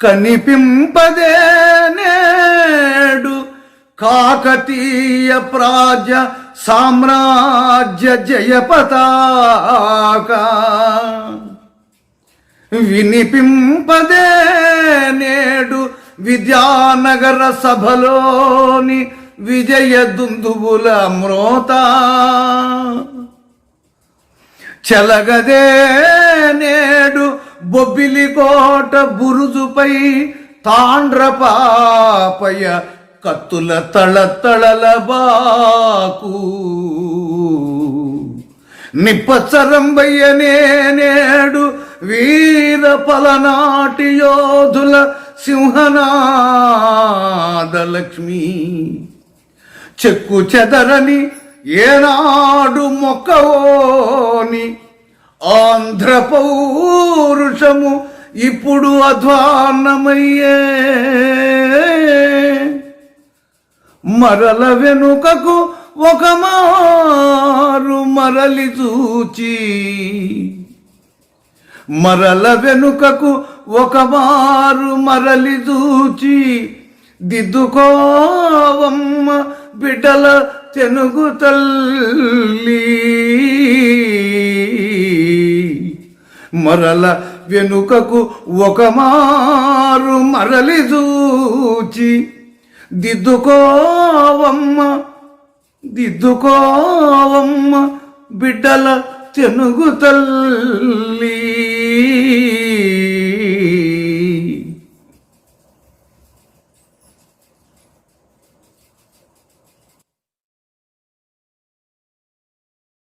కనిపింపదే నేడు కాకతీయ ప్రాజ సామ్రాజ్య జయపతాక. వినిపింపదే నేడు విద్యానగర సభలోని విజయ దుందుబుల మ్రోత. చెలగదే బొబ్బిలికోట బురుజుపై తాండ్రపాపయ కత్తుల తళతళల బాకు. నిప్పచరంబయ్య నేడు వీర పలనాటి యోధుల సింహనాదలక్ష్మి. చెక్కు చెదరని ఏనాడు మొక్కవోని ఆంధ్ర పౌరుషము ఇప్పుడు అధ్వాన్నమయ్యే మరల వెనుకకు ఒక మారు మరలి చూచి. మరల వెనుకకు ఒక మారు మరలి చూచి. దిద్దుకోవమ్మ బిడ్డల తెనుగు తల్లి. మరల వెనుకకు ఒక మారు మరలి చూచి దిద్దుకోవమ్మ దిద్దుకోవమ్మ బిడ్డల తెనుగు తల్లి.